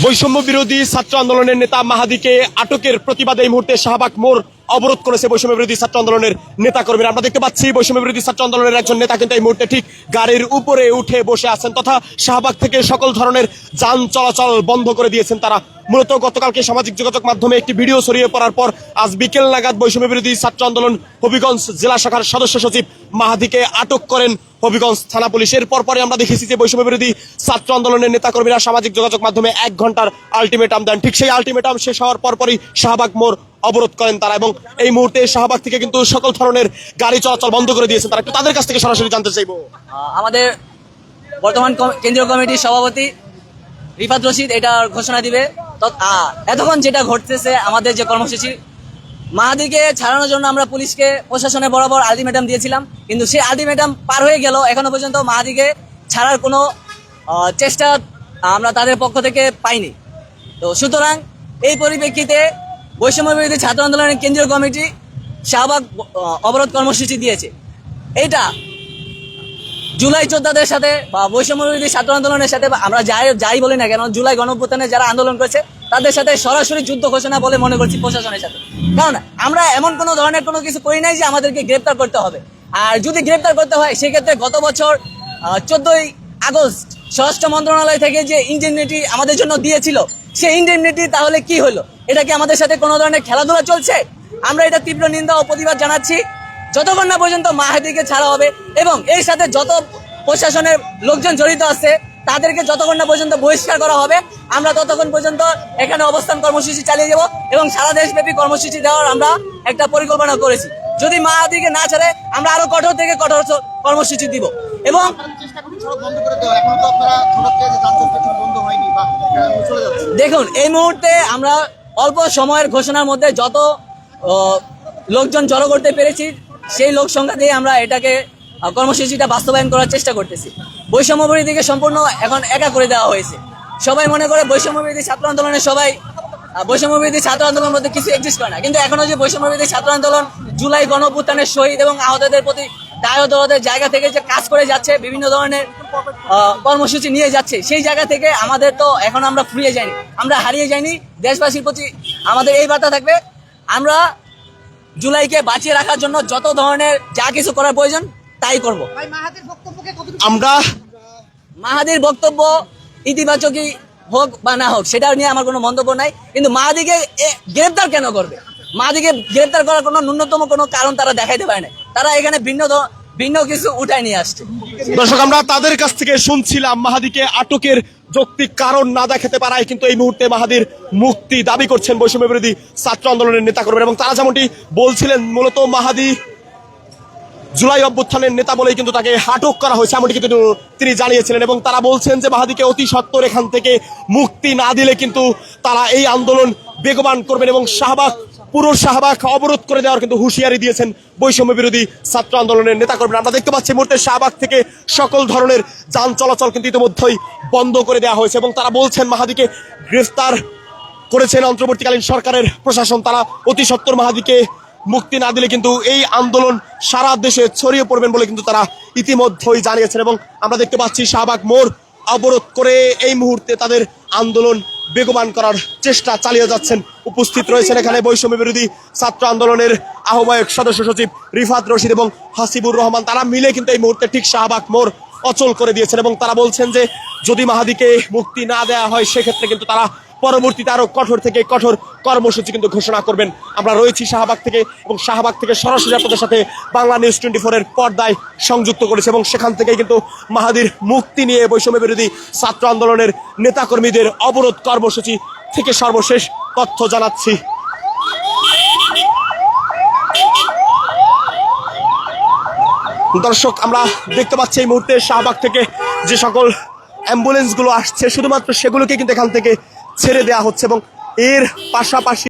বৈষম্য বিরোধী ছাত্র আন্দোলনের নেতা মাহাদিকে আটকের প্রতিবাদে এই মুহূর্তে শাহবাগ মোড় অবরোধ করেছে বৈষম্য বিরোধী ছাত্র আন্দোলনের নেতা কর্মীরা আমরা দেখতে পাচ্ছি বৈষম্য বিরোধী ছাত্র আন্দোলনের একজন নেতা কিন্তু এই মুহূর্তে ঠিক গাড়ির উপরে উঠে বসে আছেন তথা শাহবাগ থেকে সকল ধরনের যান চলাচল বন্ধ করে দিয়েছেন তারা। মূলত গতকালকে সামাজিক যোগাযোগ মাধ্যমে একটি ভিডিও ছড়িয়ে পড়ার পর আজ বিকেল নাগাদ বৈষম্য বিরোধী ছাত্র আন্দোলন হবিগঞ্জ জেলা শাখার সদস্য সচিব মাহাদিকে আটক করেন হবিগঞ্জ থানা পুলিশের পরপরে আমরা দেখেছি যে বৈষম্য বিরোধী ছাত্র আন্দোলনের নেতাকর্মীরা সামাজিক যোগাযোগ মাধ্যমে এক ঘণ্টার আলটিমেটাম দেন। ঠিক সেই আলটিমেটাম শেষ হওয়ার পরপরই শাহবাগ মোড় অবরোধ করেন তারা এবং এই মুহূর্তে শাহবাগ থেকে কিন্তু সকল ধরনের গাড়ি চলাচল বন্ধ করে দিয়েছেন তারা। একটু তাদের কাছ থেকে সরাসরি জানতে চাইব। আমাদের বর্তমান কেন্দ্রীয় কমিটির সভাপতি রিফাত রশিদ এটা ঘোষণা দিবে। এতক্ষণ যেটা ঘটতেছে আমাদের যে কর্মসূচি, মাহাদিকে ছাড়ানোর জন্য আমরা পুলিশকে প্রশাসনের বরাবর আলটিমেটাম দিয়েছিলাম, কিন্তু সেই আলটিমেটাম পার হয়ে গেল। এখনও পর্যন্ত মাহাদিকে ছাড়ার কোনো চেষ্টা আমরা তাদের পক্ষ থেকে পাইনি। তো সুতরাং এই পরিপ্রেক্ষিতে বৈষম্য বিরোধী ছাত্র আন্দোলনের কেন্দ্রীয় কমিটি শাহবাগ অবরোধ কর্মসূচি দিয়েছে। এটা জুলাই যোদ্ধাদের সাথে বা বৈষম্য বিরোধী ছাত্র আন্দোলনের সাথে আমরা যাই যাই বলি না কেন, জুলাই গণঅভ্যুত্থানে যারা আন্দোলন করেছে, তাদের সাথে সরাসরি যুদ্ধ ঘোষণা বলে মনে করছি প্রশাসনের সাথে। কারণ আমরা এমন কোনো ধরনের কোনো কিছু করি নাই যে আমাদেরকে গ্রেপ্তার করতে হবে। আর যদি গ্রেপ্তার করতে হয়, সেক্ষেত্রে গত বছর চোদ্দই আগস্ট স্বরাষ্ট্র মন্ত্রণালয় থেকে যে ইন্ডেমনিটি আমাদের জন্য দিয়েছিল সেই ইন্ডেমনিটি তাহলে কি হলো? এটা কি আমাদের সাথে কোনো ধরনের খেলাধুলা চলছে? আমরা এটা তীব্র নিন্দা ও প্রতিবাদ জানাচ্ছি। যতক্ষণ না পর্যন্ত মাহাদিকে ছাড়া হবে এবং এর সাথে যত প্রশাসনের লোকজন জড়িত আছে, তাদেরকে যতক্ষণ না পর্যন্ত বহিষ্কার করা হবে, আমরা ততক্ষণ পর্যন্ত এখানে অবস্থান কর্মসূচি চালিয়ে যাব এবং সারা দেশব্যাপী কর্মসূচি দেওয়ার আমরা একটা পরিকল্পনা করেছি। যদি মাহাদিকে না ছাড়ে, আমরা আরও কঠোর থেকে কঠোর কর্মসূচি দিব। এবং চেষ্টা বন্ধ করে দেওয়া এখন তো আপনারা বন্ধ হয়নি বা দেখুন এই মুহূর্তে আমরা অল্প সময়ের ঘোষণার মধ্যে যত লোকজন জড়ো করতে পেরেছি সেই লোক সংখ্যা দিয়ে আমরা এটাকে কর্মসূচিটা বাস্তবায়ন করার চেষ্টা করতেছি। বৈষম্য বিরোধীকে সম্পূর্ণ এখন একা করে দেওয়া হয়েছে। সবাই মনে করে বৈষম্য বিরোধী ছাত্র আন্দোলনে সবাই আহ, বৈষম্য বিরোধী ছাত্র আন্দোলনের মধ্যে কিছু এক্সিস্ট করে না। কিন্তু এখনও যে বৈষম্য বিরোধী ছাত্র আন্দোলন জুলাই গণঅভ্যুত্থানের শহীদ এবং আহতদের প্রতি দায়দরদের জায়গা থেকে যে কাজ করে যাচ্ছে বিভিন্ন ধরনের কর্মসূচি নিয়ে যাচ্ছে সেই জায়গা থেকে আমাদের তো এখন আমরা ফুরিয়ে যাইনি। আমরা হারিয়ে যাইনি। দেশবাসীর প্রতি আমাদের এই বার্তা থাকবে আমরা জুলাইকে বাঁচিয়ে রাখার জন্য যত ধরনের যা কিছু করার প্রয়োজন তাই করব। আমরা মাহাদির বক্তব্য ইতিবাচকই হোক বা না হোক সেটা নিয়ে আমার কোনো মন্তব্য নাই। কিন্তু মাহাদিকে এ- গ্রেপ্তার কেন করবে? মাহাদিকে গ্রেপ্তার করার কোনো ন্যূনতম কোনো কারণ তারা দেখাইতে পারে না তারা এখানে ভিন্ন ভিন্ন কিছু উঠায় নিয়ে আসছে। দর্শক, আমরা তাদের কাছ থেকে শুনছিলাম মাহাদিকে আটকের যৌক্তিক কারণ না দেখাতে পারায় কিন্তু এই মুহূর্তে মাহাদির মুক্তি দাবি করছেন বৈষম্য বিরোধী ছাত্র আন্দোলনের নেতা করবেন এবং তারা যেমনটি বলছিলেন, মূলত মাহাদি জুলাই অভ্যুত্থানের নেতা বলেই কিন্তু তাকে আটক করা হয়েছে, এমনটি কিন্তু তিনি জানিয়েছিলেন এবং তারা বলছেন যে মাহাদিকে অতি সত্বর এখান থেকে মুক্তি না দিলে কিন্তু তারা এই আন্দোলন বেগবান করবেন এবং শাহবাগ পুরো শাহবাগ অবরোধ করে দেওয়ার কিন্তু হুঁশিয়ারি দিয়েছেন বৈষম্য বিরোধী ছাত্র আন্দোলনের নেতা কর্মীরা আমরা দেখতে পাচ্ছি মুহূর্তে শাহবাগ থেকে সকল ধরনের যান চলাচল কিন্তু ইতিমধ্যেই বন্ধ করে দেওয়া হয়েছে এবং তারা বলছেন, মাহাদিকে গ্রেফতার করেছেন অন্তর্বর্তীকালীন সরকারের প্রশাসন। তারা অতি সত্তর মাহাদিকে মুক্তি না দিলে কিন্তু এই আন্দোলন সারা দেশে ছড়িয়ে পড়বেন বলে কিন্তু তারা ইতিমধ্যেই জানিয়েছেন এবং আমরা দেখতে পাচ্ছি শাহবাগ মোড় অবরোধ করে এই মুহূর্তে তাদের আন্দোলন বেগবান করার চেষ্টা চালিয়ে যাচ্ছেন উপস্থিত রয়েছেন এখানে বৈষম্য বিরোধী ছাত্র আন্দোলনের আহ্বায়ক সদস্য সচিব রিফাত রশিদ এবং হাসিবুর রহমান। তারা মিলে কিন্তু এই মুহূর্তে ঠিক শাহবাগ মোড় অচল করে দিয়েছেন এবং তারা বলছেন যে যদি মাহাদিকে মুক্তি না দেওয়া হয়, সেক্ষেত্রে কিন্তু তারা পরবর্তীতে আরও কঠোর থেকে কঠোর কর্মসূচি কিন্তু ঘোষণা করবেন। আমরা রয়েছি শাহবাগ থেকে এবং শাহবাগ থেকে সরাসরি আপনাদের সাথে বাংলা নিউজ টোয়েন্টি ফোরের পর্দায় সংযুক্ত করেছে এবং সেখান থেকে কিন্তু মাহাদির মুক্তি নিয়ে বৈষম্য বিরোধী ছাত্র আন্দোলনের নেতাকর্মীদের অবরোধ কর্মসূচি থেকে সর্বশেষ তথ্য জানাচ্ছি। দর্শক, আমরা দেখতে পাচ্ছি এই মুহূর্তে শাহবাগ থেকে যে সকল অ্যাম্বুলেন্সগুলো আসছে, শুধুমাত্র সেগুলোকে কিন্তু এখান থেকে ছেড়ে দেয়া হচ্ছে এবং এর পাশাপাশি